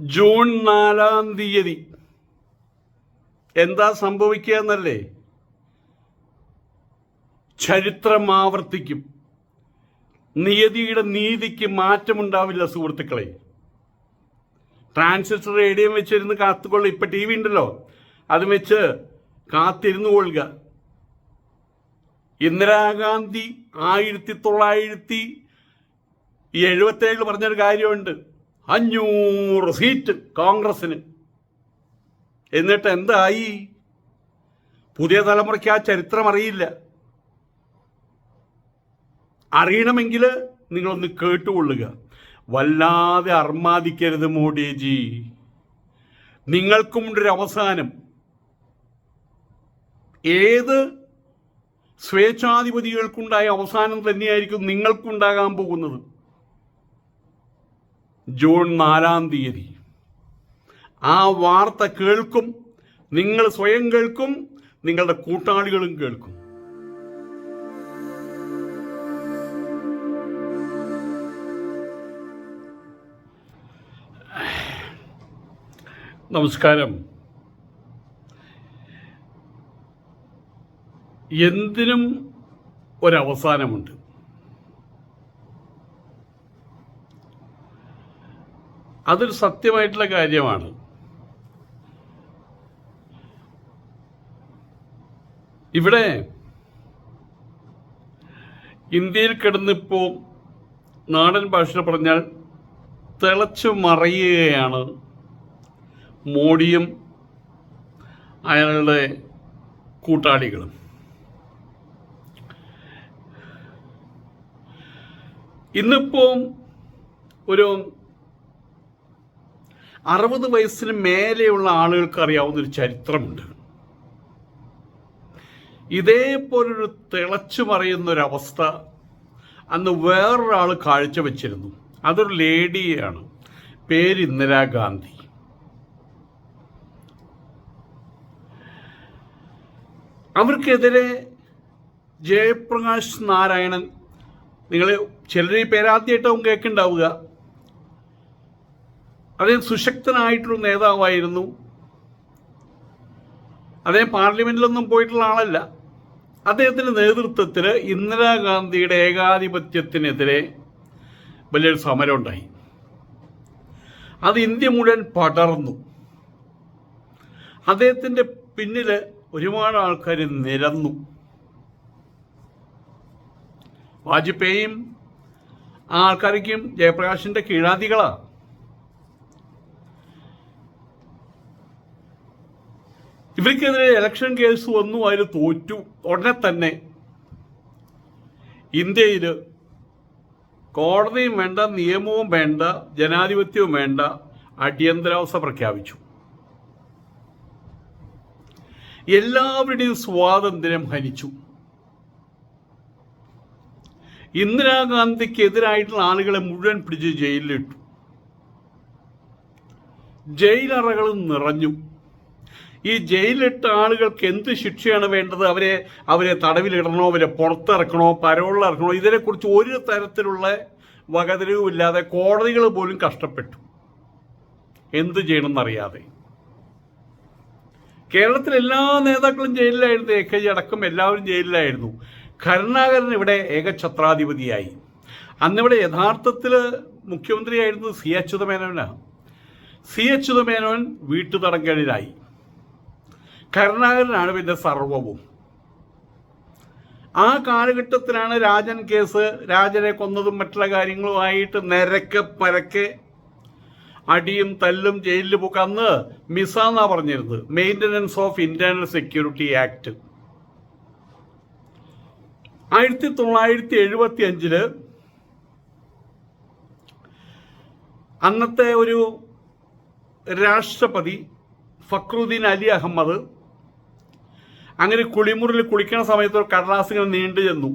June നാലാം തീയതി. എന്താ സംഭവിക്കുക എന്നല്ലേ? ചരിത്രം ആവർത്തിക്കും. നിയതിയുടെ നീതിക്ക് മാറ്റമുണ്ടാവില്ല സുഹൃത്തുക്കളെ. ട്രാൻസിസ്റ്റർ റേഡിയം വെച്ചിരുന്ന് കാത്തുകൊള്ളുക ഇപ്പൊ ടി വി ഉണ്ടല്ലോ. അത് വെച്ച് കാത്തിരുന്നു കൊള്ളുക. ഇന്ദിരാഗാന്ധി ആയിരത്തി തൊള്ളായിരത്തി എഴുപത്തേഴിൽ പറഞ്ഞൊരു കാര്യമുണ്ട്. അഞ്ഞൂറ് സീറ്റ് കോൺഗ്രസിന് എന്നിട്ട് എന്തായി? പുതിയ തലമുറയ്ക്ക് ആ ചരിത്രം അറിയില്ല. അറിയണമെങ്കിൽ നിങ്ങളൊന്ന് കേട്ടുകൊള്ളുക. വല്ലാതെ അർമാദിക്കരുത് മോഡിജി. നിങ്ങൾക്കും ഒരു അവസാനം. ഏത് സ്വേച്ഛാധിപതികൾക്കുണ്ടായ അവസാനം തന്നെയായിരിക്കും നിങ്ങൾക്കുണ്ടാകാൻ പോകുന്നത്? ജൂൺ നാലാം തീയതി. ആ വാർത്ത കേൾക്കും നിങ്ങൾ സ്വയം കേൾക്കും നിങ്ങളുടെ കൂട്ടാളികളും കേൾക്കും. നമസ്കാരം. എന്തിനും ഒരവസാനമുണ്ട് അതൊരു സത്യമായിട്ടുള്ള കാര്യമാണ്. ഇവിടെ ഇന്ത്യയിൽ കിടന്നിപ്പോ നാടൻ ഭാഷയിൽ പറഞ്ഞാൽ തിളച്ചു മറയുകയാണ് മോഡിയും അയാളുടെ കൂട്ടാളികളും. ഇന്നിപ്പോൾ ഒരു അറുപത് വയസ്സിന് മേലെയുള്ള ആളുകൾക്ക് അറിയാവുന്ന ഒരു ചരിത്രമുണ്ട്. ഇതേപോലൊരു തിളച്ചു അവസ്ഥ അന്ന് വേറൊരാൾ കാഴ്ചവെച്ചിരുന്നു. അതൊരു ലേഡിയാണ് പേര് ഇന്ദിരാഗാന്ധി അവർക്കെതിരെ ജയപ്രകാശ് നാരായണൻ നിങ്ങൾ ചിലർ ഈ പേരാദ്യമായിട്ടാവും കേൾക്കുന്നുണ്ടാവുക അദ്ദേഹം സുശക്തനായിട്ടൊരു നേതാവായിരുന്നു. അദ്ദേഹം പാർലമെന്റിലൊന്നും പോയിട്ടുള്ള ആളല്ല. അദ്ദേഹത്തിന്റെ നേതൃത്വത്തിൽ ഇന്ദിരാഗാന്ധിയുടെ ഏകാധിപത്യത്തിനെതിരെ വലിയൊരു സമരം ഉണ്ടായി അത് ഇന്ത്യ മുഴുവൻ പടർന്നു. അദ്ദേഹത്തിന്റെ പിന്നിൽ ഒരുപാട് ആൾക്കാർ നിരന്നു. വാജ്പേയിയും ആ ആൾക്കാർക്കും ജയപ്രകാശിന്റെ കീഴാദികളാ. ഇവർക്കെതിരെ ഇലക്ഷൻ കേസ് വന്നു അതിൽ തോറ്റു. ഉടനെ തന്നെ ഇന്ത്യയിൽ കോടതിയും വേണ്ട നിയമവും വേണ്ട ജനാധിപത്യവും വേണ്ട അടിയന്തരാവസ്ഥ പ്രഖ്യാപിച്ചു. എല്ലാവരുടെയും സ്വാതന്ത്ര്യം ഹനിച്ചു. ഇന്ദിരാഗാന്ധിക്ക് എതിരായിട്ടുള്ള ആളുകളെ മുഴുവൻ പിടിച്ച് ജയിലിലിട്ടു. ജയിലറകൾ നിറഞ്ഞു. ഈ ജയിലിലിട്ട ആളുകൾക്ക് എന്ത് ശിക്ഷയാണ് വേണ്ടത്? അവരെ അവരെ തടവിലിടണോ? അവരെ പുറത്തിറക്കണോ? പരോളിലിറക്കണോ ഇതിനെക്കുറിച്ച് ഒരു തരത്തിലുള്ള വകതിരിവുമില്ലാതെ കോടതികൾ പോലും കഷ്ടപ്പെട്ടു. എന്ത് ചെയ്യണമെന്നറിയാതെ. കേരളത്തിൽ എല്ലാ നേതാക്കളും ജയിലിലായിരുന്നു. എ കെ ജി അടക്കം എല്ലാവരും ജയിലിലായിരുന്നു. കരുണാകരൻ ഇവിടെ ഏകഛത്രാധിപതിയായി അന്നിവിടെ യഥാർത്ഥത്തിൽ മുഖ്യമന്ത്രിയായിരുന്നത് സി അച്യുതമേനോനാണ് സി അച്യുതമേനോൻ വീട്ടുതടങ്കലിലായി. കരുണാകരനാണ് പിന്നെ സർവവും. ആ കാലഘട്ടത്തിലാണ് രാജൻ കേസ് രാജനെ കൊന്നതും മറ്റുള്ള കാര്യങ്ങളുമായിട്ട് നിരക്കെ പരക്കെ അടിയും തല്ലും ജയിലിൽ പോക്ക് അന്ന് മിസ എന്നാ പറഞ്ഞിരുന്നത്. Maintenance of internal security act ആയിരത്തി തൊള്ളായിരത്തി എഴുപത്തി അഞ്ചിൽ അന്നത്തെ ഒരു രാഷ്ട്രപതി ഫക്രുദ്ദീൻ അലി അഹമ്മദ് അങ്ങനെ കുളിമുറിൽ കുളിക്കണ സമയത്ത് ഒരു കടലാസ് ഇങ്ങനെ നീണ്ടു ചെന്നു.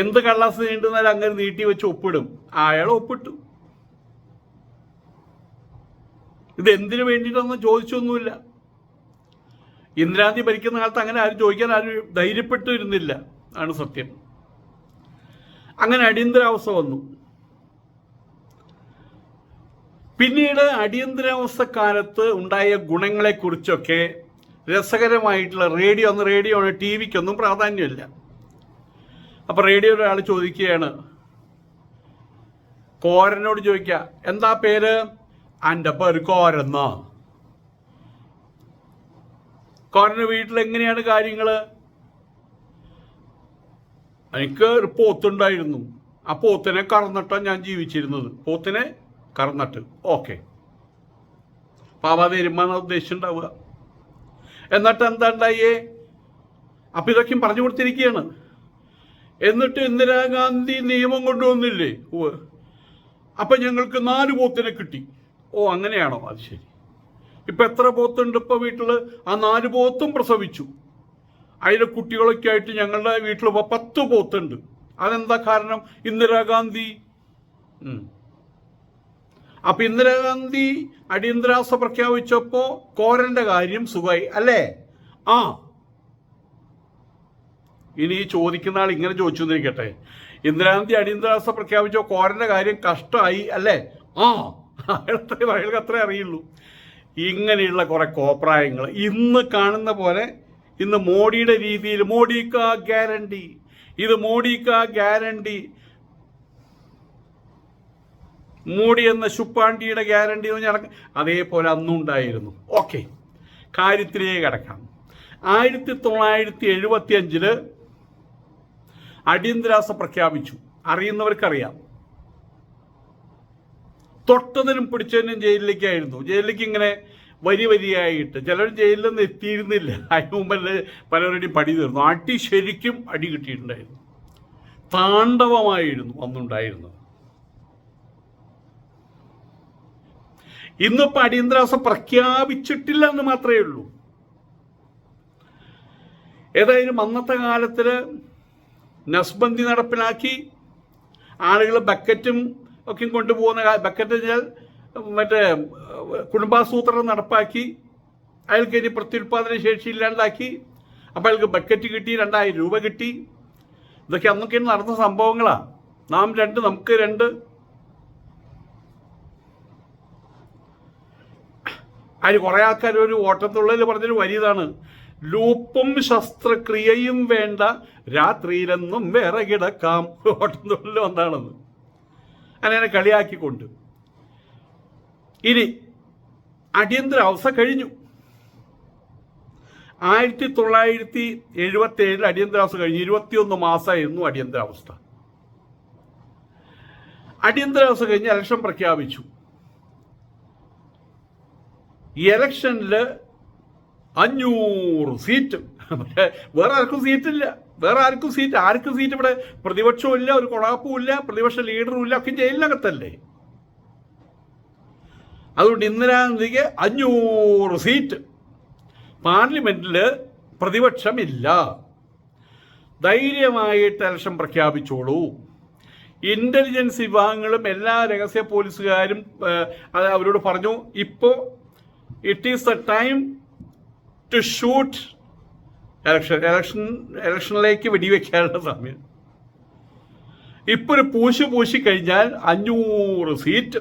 എന്ത് കടലാസ് നീണ്ടുന്നാലും അങ്ങനെ നീട്ടി വെച്ച് ഒപ്പിടും അയാൾ ഒപ്പിട്ടു ഇത് എന്തിനു വേണ്ടിയിട്ടൊന്നും ചോദിച്ചൊന്നുമില്ല. ഇന്ദിരാഗാന്ധി ഭരിക്കുന്ന കാലത്ത് അങ്ങനെ ആരും ചോദിക്കാൻ ആരും ധൈര്യപ്പെട്ടു ഇരുന്നില്ല ആണ് സത്യം. അങ്ങനെ അടിയന്തരാവസ്ഥ വന്നു. പിന്നീട് അടിയന്തരാവസ്ഥ കാലത്ത് ഉണ്ടായ ഗുണങ്ങളെക്കുറിച്ചൊക്കെ രസകരമായിട്ടുള്ള റേഡിയോ അന്ന് റേഡിയോ ആണ് ടി വിക്കൊന്നും പ്രാധാന്യമില്ല. അപ്പോൾ റേഡിയോ ഒരാൾ ചോദിക്കുകയാണ് കോരനോട് ചോദിക്കുക എന്താ പേര്? എന്റെ പേര് കോരന്ന കോരന് വീട്ടിൽ എങ്ങനെയാണ് കാര്യങ്ങൾ എനിക്ക് ഒരു പോത്തുണ്ടായിരുന്നു. ആ പോത്തിനെ കറന്നിട്ടാണ് ഞാൻ ജീവിച്ചിരുന്നത്. പോത്തിനെ കറന്നിട്ട്. ഓക്കെ. അപ്പം അവ തീരുമാനം ഉദ്ദേശിച്ചിട്ടുണ്ടാവുക. എന്നിട്ട് എന്താ ഉണ്ടായേ അപ്പം ഇതൊക്കെയും പറഞ്ഞു കൊടുത്തിരിക്കുകയാണ്. എന്നിട്ട് ഇന്ദിരാഗാന്ധി നിയമം കൊണ്ടുവന്നില്ലേ? ഓ അപ്പം ഞങ്ങൾക്ക് നാല് പോത്തിനെ കിട്ടി. ഓ അങ്ങനെയാണോ? അത് ശരി. ഇപ്പം എത്ര പോത്തുണ്ട് ഇപ്പോൾ വീട്ടിൽ ആ നാല് പോത്തും പ്രസവിച്ചു. അതിലെ കുട്ടികളൊക്കെ ആയിട്ട് ഞങ്ങളുടെ വീട്ടിൽ പത്ത് പോത്തുണ്ട് അതെന്താ കാരണം? ഇന്ദിരാഗാന്ധി. അപ്പൊ ഇന്ദിരാഗാന്ധി അടിയന്തരാവസ്ഥ പ്രഖ്യാപിച്ചപ്പോ കോരന്റെ കാര്യം സുഖമായി അല്ലേ? ആ. ഇനി ചോദിക്കുന്ന ആൾ ഇങ്ങനെ ചോദിച്ചു എന്നിരിക്കട്ടെ ഇന്ദിരാഗാന്ധി അടിയന്തരാവസ്ഥ പ്രഖ്യാപിച്ചോ കോരന്റെ കാര്യം കഷ്ടമായി അല്ലേ? ആ. അയാളത്തെ അയാൾക്ക് അത്രേ അറിയുള്ളൂ. ഇങ്ങനെയുള്ള കുറെ കോപ്രായങ്ങൾ. ഇന്ന് കാണുന്ന പോലെ ഇന്ന് മോഡിയുടെ രീതിയിൽ മോഡിക്ക ഗ്യാരണ്ടി. ഇത് മോഡിക്ക ഗ്യാരണ്ടി. മോഡി എന്ന ശുപ്പാണ്ടിയുടെ ഗ്യാരണ്ടി എന്ന് പറഞ്ഞാൽ അതേപോലെ അന്നും ഉണ്ടായിരുന്നു. ഓക്കെ കാര്യത്തിലേക്ക് കിടക്കാം. ആയിരത്തി തൊള്ളായിരത്തി എഴുപത്തി അഞ്ചിൽ അടിയന്തരാവസ്ഥ പ്രഖ്യാപിച്ചു. അറിയുന്നവർക്കറിയാം. തൊട്ടതിനും പിടിച്ചതിനും ജയിലിലേക്കായിരുന്നു. ജയിലിലേക്ക് ഇങ്ങനെ വരി വരിയായിട്ട് ചിലർ ജയിലിൽ നിന്ന് എത്തിയിരുന്നില്ല. അതിന് മുമ്പല്ലേ പലരുടെയും പടി തീർന്നു. അടി ശരിക്കും അടി കിട്ടിയിട്ടുണ്ടായിരുന്നു. താണ്ഡവമായിരുന്നു അന്നുണ്ടായിരുന്നത്. ഇന്നിപ്പോൾ അടിയന്തരാവസ്ഥ പ്രഖ്യാപിച്ചിട്ടില്ല എന്ന് മാത്രമേ ഉള്ളൂ. ഏതായാലും അന്നത്തെ കാലത്തിൽ നസ്ബന്ദി നടപ്പിലാക്കി ആളുകൾ ബക്കറ്റും ഒക്കെ കൊണ്ടുപോകുന്ന ബക്കറ്റ് വെച്ചാൽ മറ്റേ കുടുംബാസൂത്രണം നടപ്പാക്കി അയാൾക്ക് ഇനി പ്രത്യുൽപാദന ശേഷി ഇല്ലാണ്ടാക്കി അപ്പോൾ അയാൾക്ക് ബക്കറ്റ് കിട്ടി രണ്ടായിരം രൂപ കിട്ടി. ഇതൊക്കെ അന്നൊക്കെ നടന്ന സംഭവങ്ങളാണ് നാം രണ്ട് നമുക്ക് രണ്ട് അതിന് കുറേ ആൾക്കാർ ഒരു ഓട്ടത്തുള്ളതിൽ പറഞ്ഞൊരു വലിയതാണ്. ലൂപ്പും ശസ്ത്രക്രിയയും വേണ്ട രാത്രിയിലെന്നും വേറെ കിടക്കാം. ഓട്ടത്തുള്ളിൽ ഒന്നാണെന്ന് അങ്ങനെ കളിയാക്കിക്കൊണ്ട്. ഇനി അടിയന്തരാവസ്ഥ കഴിഞ്ഞു. ആയിരത്തി തൊള്ളായിരത്തി എഴുപത്തി ഏഴിൽ അടിയന്തരാവസ്ഥ കഴിഞ്ഞു. ഇരുപത്തിയൊന്ന് മാസമായിരുന്നു അടിയന്തരാവസ്ഥ അടിയന്തരാവസ്ഥ കഴിഞ്ഞ് ഇലക്ഷൻ പ്രഖ്യാപിച്ചു. ഈ ഇലക്ഷനിൽ അഞ്ഞൂറ് സീറ്റ്. പക്ഷേ വേറെ ആർക്കും സീറ്റില്ല. വേറെ ആർക്കും സീറ്റ് ആർക്കും സീറ്റ് ഇവിടെ? പ്രതിപക്ഷവും ഇല്ല ഒരു കൊളാപ്പും ഇല്ല പ്രതിപക്ഷ ലീഡറും ഇല്ല ഒക്കെ ജയിലിനകത്തല്ലേ? അതുകൊണ്ട് ഇന്ദിരാഗാന്ധിക്ക് അഞ്ഞൂറ് സീറ്റ്. പാർലമെന്റിൽ പ്രതിപക്ഷമില്ല. ധൈര്യമായിട്ട് ഇലക്ഷൻ പ്രഖ്യാപിച്ചോളൂ. ഇന്റലിജൻസ് വിഭാഗങ്ങളും എല്ലാ രഹസ്യ പോലീസുകാരും അവരോട് പറഞ്ഞു. ഇപ്പോൾ it is the time to shoot election election ഇലക്ഷനിലേക്ക് വെടിവെക്കാനുള്ള സമയം. ഇപ്പൊ ഒരു പൂശി പൂശി കഴിഞ്ഞാൽ അഞ്ഞൂറ് സീറ്റ്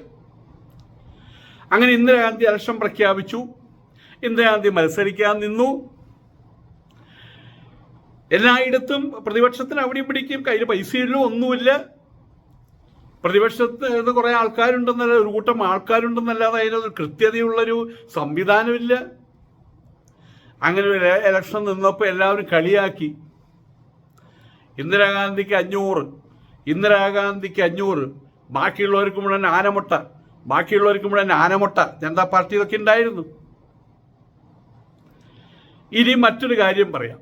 അങ്ങനെ ഇന്ദിരാഗാന്ധി ഇലക്ഷൻ പ്രഖ്യാപിച്ചു. ഇന്ദിരാഗാന്ധി മത്സരിക്കാൻ നിന്നു. എല്ലായിടത്തും പ്രതിപക്ഷത്തിന് അവിടെയും പിടിക്കും കയ്യിൽ പൈസയില്ല ഒന്നുമില്ല. പ്രതിപക്ഷത്ത് നിന്ന് കുറെ ആൾക്കാരുണ്ടെന്നല്ല ഒരു കൂട്ടം ആൾക്കാരുണ്ടെന്നല്ലാതെ അതിനൊരു കൃത്യതയുള്ളൊരു സംവിധാനമില്ല. അങ്ങനെ ഒരു ഇലക്ഷൻ നിന്നപ്പോൾ എല്ലാവരും കളിയാക്കി. ഇന്ദിരാഗാന്ധിക്ക് അഞ്ഞൂറ് ഇന്ദിരാഗാന്ധിക്ക് അഞ്ഞൂറ് ബാക്കിയുള്ളവർക്ക് മുഴുവൻ ആനമുട്ട ബാക്കിയുള്ളവർക്ക് മുഴുവൻ ആനമുട്ട ജനതാ പാർട്ടി ഇതൊക്കെ ഉണ്ടായിരുന്നു. ഇനി മറ്റൊരു കാര്യം പറയാം.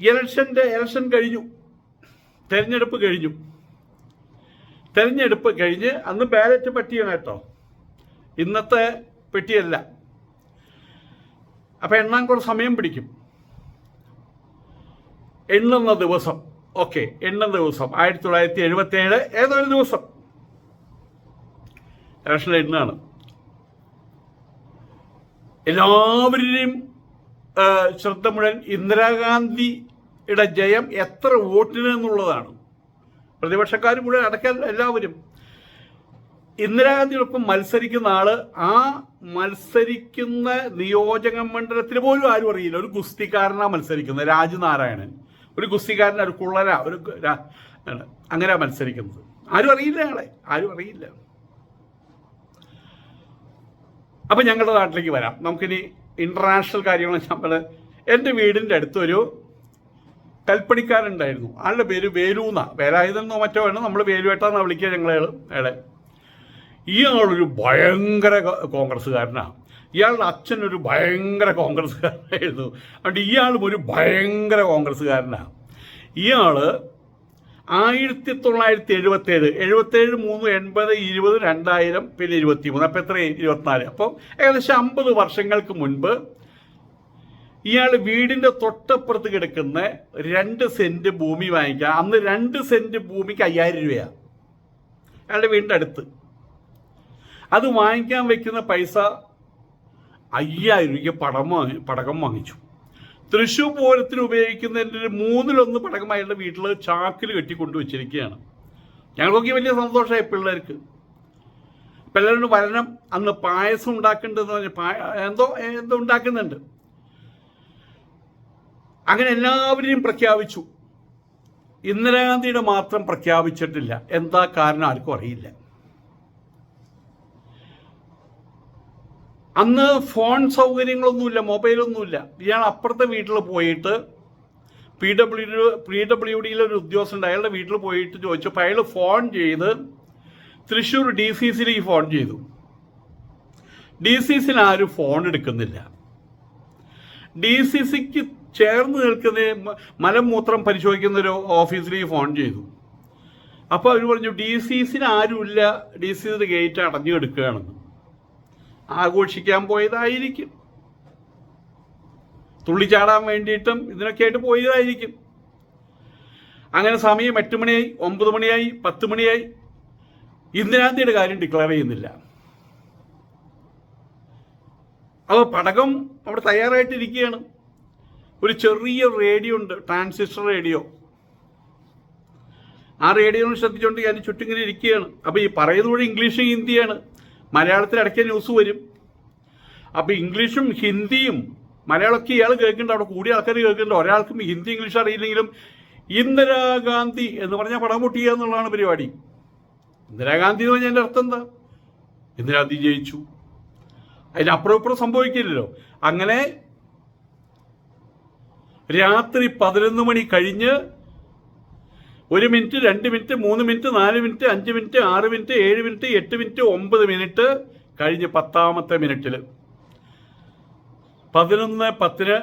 ഇലക്ഷന്റെ ഇലക്ഷൻ കഴിഞ്ഞു തെരഞ്ഞെടുപ്പ് കഴിഞ്ഞു. തെരഞ്ഞെടുപ്പ് കഴിഞ്ഞ് അന്ന് ബാലറ്റ് പറ്റിയാണ് കേട്ടോ. ഇന്നത്തെ പെട്ടിയല്ല. അപ്പം എണ്ണാൻ കുറച്ച് സമയം പിടിക്കും. എണ്ണുന്ന ദിവസം. ഓക്കെ എണ്ണുന്ന ദിവസം. ആയിരത്തി തൊള്ളായിരത്തി എഴുപത്തി ഏഴ് ഏതൊരു ദിവസം ഇലക്ഷൻ എണ്ണാണ് എല്ലാവരുടെയും ശ്രദ്ധ മുഴുവൻ ഇന്ദിരാഗാന്ധിയുടെ ജയം എത്ര വോട്ടിന് എന്നുള്ളതാണ്. പ്രതിപക്ഷക്കാർ മുഴുവൻ അടക്കാൻ എല്ലാവരും. ഇന്ദിരാഗാന്ധിയോടൊപ്പം മത്സരിക്കുന്ന ആൾ ആ മത്സരിക്കുന്ന നിയോജക മണ്ഡലത്തിൽ പോലും ആരും അറിയില്ല. ഒരു ഗുസ്തിക്കാരനാ മത്സരിക്കുന്നത് രാജനാരായണൻ. ഒരു ഗുസ്തിക്കാരൻ ഒരു കുള്ളര ഒരു. അങ്ങനെ മത്സരിക്കുന്നത്. ആരും അറിയില്ല ആളെ ആരും അറിയില്ല. അപ്പൊ ഞങ്ങളുടെ നാട്ടിലേക്ക് വരാം. നമുക്കിനി ഇന്റർനാഷണൽ കാര്യങ്ങൾ നമ്മൾ എന്റെ വീടിന്റെ അടുത്തൊരു കൽപ്പണിക്കാരുണ്ടായിരുന്നു. ആളുടെ പേര് വേലൂന്ന വേലായുധനോ മറ്റോ ആണ്. നമ്മൾ വേലുവേട്ടാന്ന് വിളിക്കുക ഞങ്ങൾ അയാളെ. ഇയാളൊരു ഭയങ്കര കോൺഗ്രസ്സുകാരനാണ് ഇയാളുടെ അച്ഛൻ ഒരു ഭയങ്കര കോൺഗ്രസ്സുകാരനായിരുന്നു. അതുകൊണ്ട് ഇയാളും ഒരു ഭയങ്കര കോൺഗ്രസ്സുകാരനാണ് ഇയാൾ ആയിരത്തി തൊള്ളായിരത്തി എഴുപത്തി ഏഴ് എഴുപത്തി ഏഴ് മൂന്ന് എൺപത് ഇരുപത് രണ്ടായിരം പിന്നെ ഇരുപത്തി മൂന്ന് അപ്പം എത്ര ഇരുപത്തിനാല്. അപ്പം ഏകദേശം അമ്പത് വർഷങ്ങൾക്ക് മുൻപ് ഇയാൾ വീടിന്റെ തൊട്ടപ്പുറത്ത് കിടക്കുന്ന രണ്ട് സെന്റ് ഭൂമി വാങ്ങിക്കുക അന്ന് രണ്ട് സെന്റ് ഭൂമിക്ക് അയ്യായിരം രൂപയാണ് അയാളുടെ വീടിന്റെ അടുത്ത്. അത് വാങ്ങിക്കാൻ വെക്കുന്ന പൈസ അയ്യായിരം രൂപയ്ക്ക് പടം വാങ്ങി പടക്കം വാങ്ങിച്ചു. തൃശ്ശൂർ പൂരത്തിന് ഉപയോഗിക്കുന്നതിന്റെ ഒരു മൂന്നിലൊന്ന് പടക്കം അയാളുടെ വീട്ടിൽ ചാക്കിൽ കെട്ടി കൊണ്ടുവച്ചിരിക്കുകയാണ്. ഞങ്ങൾക്കൊക്കെ വലിയ സന്തോഷമായി പിള്ളേർക്ക്. പിള്ളേരുടെ വരണം അന്ന് പായസം ഉണ്ടാക്കേണ്ടതെന്ന് പറഞ്ഞ പായ എന്തോ എന്തോ ഉണ്ടാക്കുന്നുണ്ട്. അങ്ങനെ എല്ലാവരെയും പ്രഖ്യാപിച്ചു. ഇന്ദിരാഗാന്ധിയുടെ മാത്രം പ്രഖ്യാപിച്ചിട്ടില്ല. എന്താ കാരണം ആർക്കും അറിയില്ല. അന്ന് ഫോൺ സൗകര്യങ്ങളൊന്നുമില്ല മൊബൈലൊന്നുമില്ല. ഇയാൾ അപ്പുറത്തെ വീട്ടിൽ പോയിട്ട് പി ഡബ്ല്യു പി ഡബ്ല്യു ഡിയിലെ ഒരു ഉദ്യോഗസ്ഥൻ അയാളുടെ വീട്ടിൽ പോയിട്ട് ചോദിച്ചപ്പോൾ അയാൾ ഫോൺ ചെയ്ത് തൃശ്ശൂർ ഡി സി സിയിൽ ഈ ഫോൺ ചെയ്തു. ഡി സി സിയിൽ ആരും ഫോൺ എടുക്കുന്നില്ല. ഡി സി സിക്ക് ചേർന്ന് നിൽക്കുന്ന മലം മലമൂത്രം പരിശോധിക്കുന്ന ഒരു ഓഫീസിലേക്ക് ഫോൺ ചെയ്തു. അപ്പോൾ അവർ പറഞ്ഞു ഡി സി ആരുമില്ല. ഡി സി സിയുടെ ഗേറ്റ് അടഞ്ഞു കിടക്കുകയാണെന്ന് ആഘോഷിക്കാൻ പോയതായിരിക്കും. തുള്ളിച്ചാടാൻ വേണ്ടിയിട്ടും ഇതിനൊക്കെ ആയിട്ട് പോയതായിരിക്കും. അങ്ങനെ സമയം എട്ട് മണിയായി ഒമ്പത് മണിയായി പത്ത് മണിയായി. ഇന്ദിരാഗാന്ധിയുടെ കാര്യം ഡിക്ലെയർ ചെയ്യുന്നില്ല. അപ്പോൾ പടകം അവിടെ തയ്യാറായിട്ടിരിക്കുകയാണ്. ഒരു ചെറിയ റേഡിയോ ഉണ്ട് ട്രാൻസിസ്റ്റർ റേഡിയോ. ആ റേഡിയോ ശ്രദ്ധിച്ചുകൊണ്ട് ഞാൻ ചുറ്റിങ്ങനെ ഇരിക്കുകയാണ്. അപ്പോൾ ഈ പറയുന്നത് കൂടെ ഇംഗ്ലീഷും ഹിന്ദിയാണ്. മലയാളത്തിൽ ഇടയ്ക്ക് ന്യൂസ് വരും. അപ്പോൾ ഇംഗ്ലീഷും ഹിന്ദിയും മലയാളമൊക്കെ ഇയാൾ കേൾക്കുന്നുണ്ട് അവിടെ കൂടിയ ആൾക്കാർ കേൾക്കുന്നുണ്ട്. ഒരാൾക്കും ഹിന്ദി ഇംഗ്ലീഷ് അറിയില്ലെങ്കിലും ഇന്ദിരാഗാന്ധി എന്ന് പറഞ്ഞാൽ പടം പൊട്ടിക്കുക എന്നുള്ളതാണ് പരിപാടി. ഇന്ദിരാഗാന്ധി എന്ന് പറഞ്ഞാൽ എന്റെ അർത്ഥം എന്താ? ഇന്ദിരാഗാന്ധി ജയിച്ചു. അതിനപ്പുറം ഇപ്പുറം സംഭവിക്കില്ലല്ലോ. അങ്ങനെ രാത്രി പതിനൊന്ന് മണി കഴിഞ്ഞ് ഒരു മിനിറ്റ് രണ്ട് മിനിറ്റ് മൂന്ന് മിനിറ്റ് നാല് മിനിറ്റ് അഞ്ച് മിനിറ്റ് ആറ് മിനിറ്റ് ഏഴ് മിനിറ്റ് എട്ട് മിനിറ്റ് ഒമ്പത് മിനിറ്റ് കഴിഞ്ഞ് പത്താമത്തെ മിനിറ്റിൽ. പതിനൊന്ന് പത്തിന്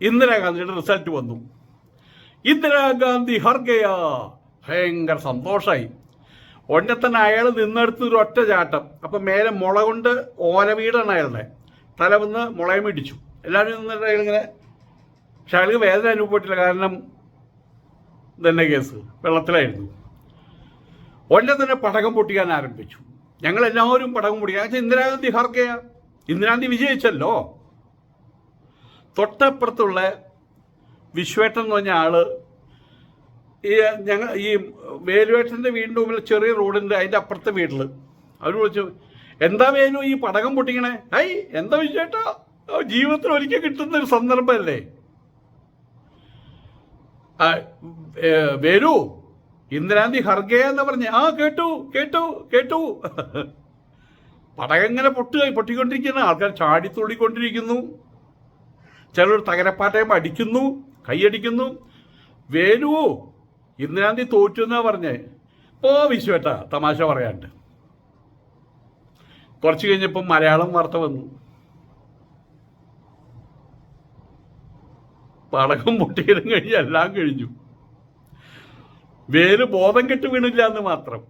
ഇന്ദിരാഗാന്ധിയുടെ റിസൾട്ട് വന്നു. ഇന്ദിരാഗാന്ധി ഹർഗയ. ഭയങ്കര സന്തോഷമായി ഉടനെ തന്നെ അയാൾ നിന്നെടുത്ത് ഒരു ഒറ്റ ചാട്ടം. അപ്പം മേലെ മുള കൊണ്ട് ഓല വീടാണ് അയാളുടെ. തല വന്ന് മുളയും ഇടിച്ചു. എല്ലാവരും നിന്നിട്ട് അയാളിങ്ങനെ പക്ഷെ അയാൾക്ക് വേദന അനുഭവപ്പെട്ടില്ല കാരണം തന്നെ കേസ്. വെള്ളത്തിലായിരുന്നു. ഉടനെ തന്നെ പടകം പൊട്ടിക്കാൻ ആരംഭിച്ചു. ഞങ്ങൾ എല്ലാവരും പടകം പൊട്ടിക്കാൻ ഇന്ദിരാഗാന്ധി ഹർക്കയ ഇന്ദിരാഗാന്ധി വിജയിച്ചല്ലോ. തൊട്ടപ്പുറത്തുള്ള വിശ്വേട്ടൻ എന്ന് പറഞ്ഞ ആൾ ഈ ഞങ്ങൾ ഈ വേലുവേട്ടന്റെ വീടിന്റെ മുമ്പിൽ ചെറിയ റോഡുണ്ട്. അതിന്റെ അപ്പുറത്തെ വീട്ടിൽ അവർ വിളിച്ചു എന്താ വേലു ഈ പടകം പൊട്ടിക്കണേ? ഐ എന്താ വിശ്വേട്ടാ? ജീവിതത്തിൽ ഒരിക്കൽ കിട്ടുന്ന ഒരു സന്ദർഭമല്ലേ വേലു ഇന്ദിരാഗാന്ധി ഹർഗേ എന്ന് പറഞ്ഞ്. ആ കേട്ടു കേട്ടു കേട്ടു. പടകങ്ങനെ പൊട്ടുക പൊട്ടിക്കൊണ്ടിരിക്കുന്ന ആൾക്കാർ ചാടി തുള്ളിക്കൊണ്ടിരിക്കുന്നു. ചിലർ തകരപ്പാട്ടയം അടിക്കുന്നു കൈയടിക്കുന്നു. വേലു ഇന്ദിരാഗാന്ധി തോറ്റു എന്നാ പറഞ്ഞേ. ഓ വിശ്വേട്ട തമാശ പറയാണ്ട്. കുറച്ച് കഴിഞ്ഞപ്പം മലയാളം വാർത്ത വന്നു. പടകം പൊട്ടിയതും കഴിഞ്ഞ് എല്ലാം കഴിഞ്ഞു. വേര് ബോധം കെട്ട് വീണില്ല എന്ന് മാത്രം.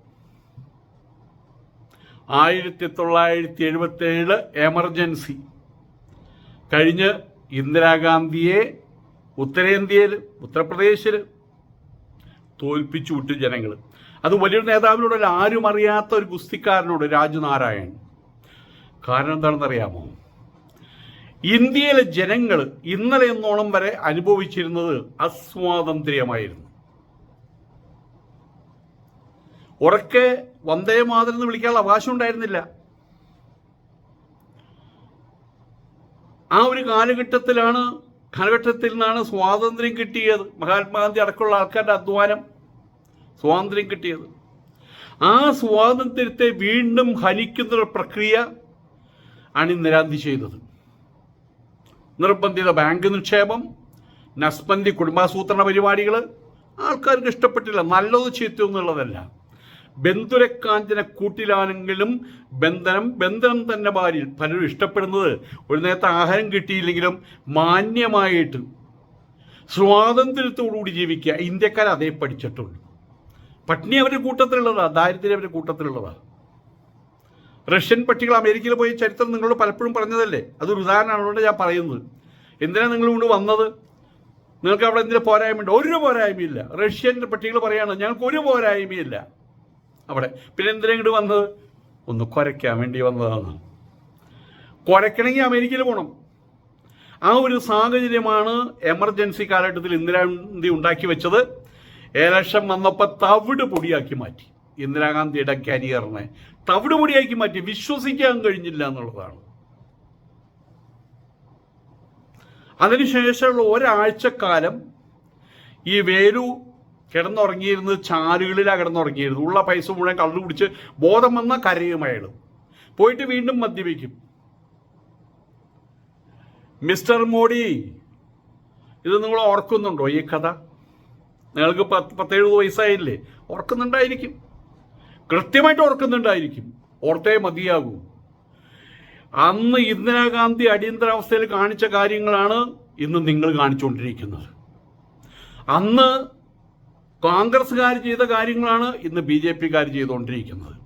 ആയിരത്തി തൊള്ളായിരത്തി എഴുപത്തി ഏഴ് എമർജൻസി. കഴിഞ്ഞ് ഇന്ദിരാഗാന്ധിയെ ഉത്തരേന്ത്യയിൽ ഉത്തർപ്രദേശിൽ തോൽപ്പിച്ചു വിട്ടു ജനങ്ങൾ അത് വലിയൊരു നേതാവിനോട് ആരും അറിയാത്ത ഒരു ഗുസ്തിക്കാരനോട് രാജനാരായൺ. കാരണം എന്താണെന്നറിയാമോ? ഇന്ത്യയിലെ ജനങ്ങൾ ഇന്നലെ എന്നോളം വരെ അനുഭവിച്ചിരുന്നത് അസ്വാതന്ത്ര്യമായിരുന്നു. ഉറക്കെ വന്ദേ മാതരം എന്ന് വിളിക്കാനുള്ള അവകാശം ഉണ്ടായിരുന്നില്ല. ആ ഒരു കാലഘട്ടത്തിലാണ് കാലഘട്ടത്തിൽ നിന്നാണ് സ്വാതന്ത്ര്യം കിട്ടിയത്. മഹാത്മാഗാന്ധി അടക്കമുള്ള ആൾക്കാരുടെ അധ്വാനം സ്വാതന്ത്ര്യം കിട്ടിയത്. ആ സ്വാതന്ത്ര്യത്തെ വീണ്ടും ഹനിക്കുന്ന ഒരു പ്രക്രിയ ആണ് ഇന്ദിരാഗാന്ധി ചെയ്തത്. നിർബന്ധിത ബാങ്ക് നിക്ഷേപം നസ്പന്തി കുടുംബാസൂത്രണ പരിപാടികൾ ആൾക്കാർക്ക് ഇഷ്ടപ്പെട്ടില്ല നല്ലത് ചീത്ത എന്നുള്ളതല്ല ബന്ധുരക്കാഞ്ചന കൂട്ടിലാണെങ്കിലും ബന്ധനം ബന്ധനം തന്നെ ഭാര്യ പലരും ഇഷ്ടപ്പെടുന്നത് ഒരു നേരത്തെ ആഹാരം കിട്ടിയില്ലെങ്കിലും മാന്യമായിട്ട് സ്വാതന്ത്ര്യത്തോടുകൂടി ജീവിക്കുക. ഇന്ത്യക്കാർ അതേ പഠിച്ചിട്ടുണ്ട്. പട്ടിണി അവരുടെ കൂട്ടത്തിലുള്ളതാണ് ദാരിദ്ര്യം അവരുടെ കൂട്ടത്തിലുള്ളതാ. റഷ്യൻ പട്ടികൾ അമേരിക്കയിൽ പോയി ചരിത്രം നിങ്ങളോട് പലപ്പോഴും പറഞ്ഞതല്ലേ? അതൊരു ഉദാഹരണമാണ് ഞാൻ പറയുന്നത്. എന്തിനാണ് നിങ്ങൾ കൊണ്ട് വന്നത്? നിങ്ങൾക്ക് അവിടെ എന്തിനാ പോരായ്മയുണ്ട്? ഒരു പോരായ്മയില്ല. റഷ്യൻ പട്ടികൾ പറയാണ് ഞങ്ങൾക്ക് ഒരു പോരായ്മയില്ല. അവിടെ പിന്നെ എന്തിനാ ഇങ്ങോട്ട് വന്നത്? ഒന്ന് കുരയ്ക്കാൻ വേണ്ടി വന്നതാണ്. കുരയ്ക്കണമെങ്കിൽ അമേരിക്കയിൽ പോകണം ആ ഒരു സാഹചര്യമാണ് എമർജൻസി കാലഘട്ടത്തിൽ ഇന്ദിരാഗാന്ധി ഉണ്ടാക്കി വെച്ചത്. ഏലക്ഷം വന്നപ്പോൾ തവിട് പൊടിയാക്കി മാറ്റി. ഇന്ദിരാഗാന്ധിയുടെ കരിയറിനെ തവിടുപൊടിയാക്കി മാറ്റി വിശ്വസിക്കാൻ കഴിഞ്ഞില്ല എന്നുള്ളതാണ്. അതിനുശേഷമുള്ള ഒരാഴ്ചക്കാലം ഈ വേലു കിടന്നുറങ്ങിയിരുന്നത് ചാലുകളിലാണ് കിടന്നുറങ്ങിയിരുന്നത്. ഉള്ള പൈസ മുഴുവൻ കള്ളു കുടിച്ച് ബോധം വന്ന കരയും പോയിട്ട് വീണ്ടും മദ്യപിക്കും. മിസ്റ്റർ മോഡി ഇത് നിങ്ങൾ ഓർക്കുന്നുണ്ടോ ഈ കഥ? നിങ്ങൾക്ക് പത്ത് പത്തെഴുപത് വയസ്സായില്ലേ? ഓർക്കുന്നുണ്ടായിരിക്കും. കൃത്യമായിട്ട് ഓർക്കുന്നുണ്ടായിരിക്കും. ഓർത്തേ മതിയാകൂ. അന്ന് ഇന്ദിരാഗാന്ധി അടിയന്തരാവസ്ഥയിൽ കാണിച്ച കാര്യങ്ങളാണ് ഇന്ന് നിങ്ങൾ കാണിച്ചുകൊണ്ടിരിക്കുന്നത്. അന്ന് കോൺഗ്രസ്സുകാർ ചെയ്ത കാര്യങ്ങളാണ് ഇന്ന് ബി ജെ പിക്കാർ ചെയ്തുകൊണ്ടിരിക്കുന്നത്.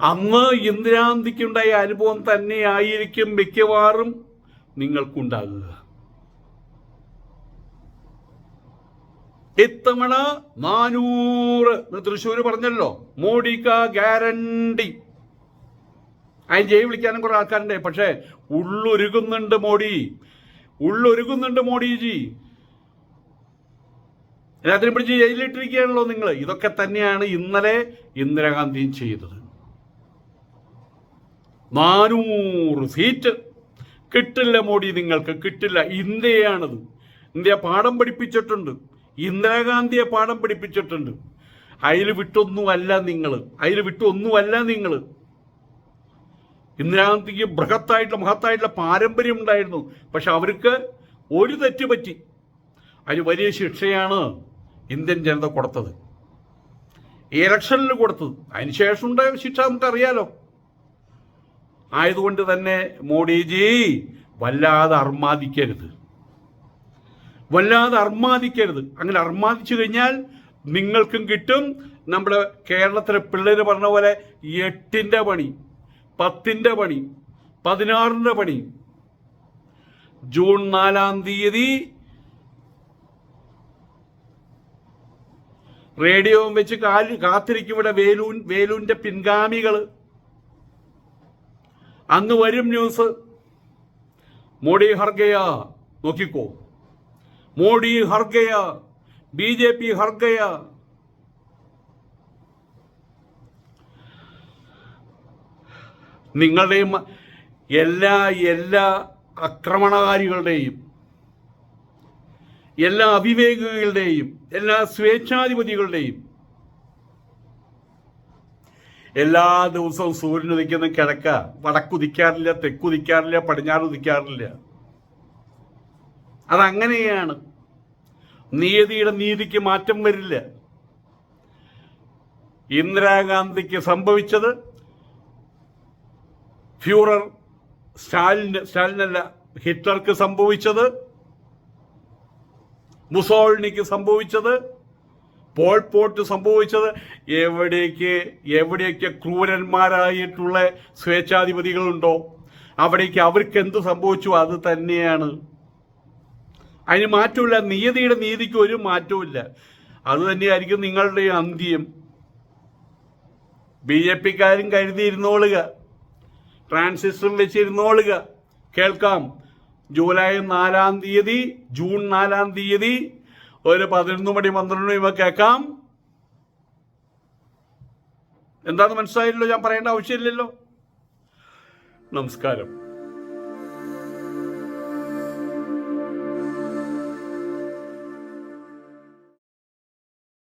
അന്ന് ഇന്ദിരാഗാന്ധിക്കുണ്ടായ അനുഭവം തന്നെയായിരിക്കും മിക്കവാറും നിങ്ങൾക്കുണ്ടാകുക. ഇത്തവണ നാനൂറ്. തൃശ്ശൂർ പറഞ്ഞല്ലോ. മോഡിക്ക ഗ്യാരണ്ടി. അതിന് ജയ് വിളിക്കാനും കുറെ ആൾക്കാരുണ്ട്. പക്ഷേ ഉള്ളൊരുകുന്നുണ്ട് മോഡി. ഉള്ളൊരുകുന്നുണ്ട് മോഡിജി. രാത്രി പിടിച്ച് ജയിലിട്ടിരിക്കുകയാണല്ലോ നിങ്ങൾ ഇതൊക്കെ തന്നെയാണ് ഇന്നലെ ഇന്ദിരാഗാന്ധിയും ചെയ്തത്. നാനൂറ് സീറ്റ്. കിട്ടില്ല മോഡി നിങ്ങൾക്ക്. കിട്ടില്ല. ഇന്ത്യയാണത്. ഇന്ത്യ പാഠം പഠിപ്പിച്ചിട്ടുണ്ട്. ഇന്ദിരാഗാന്ധിയെ പാഠം പഠിപ്പിച്ചിട്ടുണ്ട്. അതിൽ വിട്ടൊന്നുമല്ല നിങ്ങൾ അതിൽ വിട്ടൊന്നുമല്ല നിങ്ങൾ ഇന്ദിരാഗാന്ധിക്ക് ബൃഹത്തായിട്ടുള്ള മഹത്തായിട്ടുള്ള പാരമ്പര്യം ഉണ്ടായിരുന്നു. പക്ഷെ അവർക്ക് ഒരു തെറ്റ് പറ്റി. അതിന് വലിയ ശിക്ഷയാണ് ഇന്ത്യൻ ജനത കൊടുത്തത്. ഇലക്ഷനിൽ കൊടുത്തത്. അതിനുശേഷം ഉണ്ടായ ശിക്ഷ നമുക്കറിയാലോ. ആയതുകൊണ്ട് തന്നെ മോഡിജി വല്ലാതെ അർമാദിക്കരുത്. വല്ലാതെ അർമാദിക്കരുത്. അങ്ങനെ അർമാദിച്ചു കഴിഞ്ഞാൽ നിങ്ങൾക്കും കിട്ടും. നമ്മുടെ കേരളത്തിലെ പിള്ളേർ പറഞ്ഞ പോലെ എട്ടിന്റെ പണി പത്തിന്റെ പണി പതിനാറിന്റെ പണി. ജൂൺ നാലാം തീയതി റേഡിയോ വെച്ച് കാൽ കാത്തിരിക്കും ഇവിടെ വേലൂൻ വേലൂന്റെ പിൻഗാമികൾ അന്ന് വരും ന്യൂസ്. മോഡി ഹർഗയ നോക്കിക്കോ. മോഡി ഹർഗയ ബി ജെ പി ഹർഗയ. നിങ്ങളുടെയും എല്ലാ എല്ലാ ആക്രമണകാരികളുടെയും എല്ലാ അവിവേകികളുടെയും എല്ലാ സ്വേച്ഛാധിപതികളുടെയും എല്ലാ ദിവസവും സൂര്യൻ ഉദിക്കുന്ന കിഴക്ക വടക്കുദിക്കാറില്ല തെക്കുദിക്കാറില്ല പടിഞ്ഞാറ് ഉദിക്കാറില്ല. അതങ്ങനെയാണ്. നീതിയുടെ നീതിക്ക് മാറ്റം വരില്ല. ഇന്ദിരാഗാന്ധിക്ക് സംഭവിച്ചത് ഫ്യൂറർ സ്റ്റാലിന് സ്റ്റാലിനല്ല ഹിറ്റ്ലർക്ക് സംഭവിച്ചത് മുസോളിനിക്ക് സംഭവിച്ചത് പോൾ പോട്ട് സംഭവിച്ചത്. എവിടേക്ക് എവിടെയൊക്കെ ക്രൂരന്മാരായിട്ടുള്ള സ്വേച്ഛാധിപതികളുണ്ടോ? അവിടേക്ക് അവർക്ക് എന്ത് സംഭവിച്ചു? അത് തന്നെയാണ്. അതിന് മാറ്റമില്ല. നിയതിയുടെ നീതിക്ക് ഒരു മാറ്റവും അത് തന്നെയായിരിക്കും നിങ്ങളുടെ അന്ത്യം. ബി ജെ പിക്കാരും കരുതിയിരുന്നോളുക. ട്രാൻസിസ്റ്ററും വെച്ചിരുന്നോളുക. കേൾക്കാം. ജൂലൈ നാലാം തീയതി ജൂൺ നാലാം തീയതി ഒരു പതിനൊന്ന് മണി പന്ത്രണ്ട് മണി കേൾക്കാം. എന്താണെന്ന് മനസ്സിലായില്ലല്ലോ? ഞാൻ പറയേണ്ട ആവശ്യമില്ലല്ലോ. നമസ്കാരം.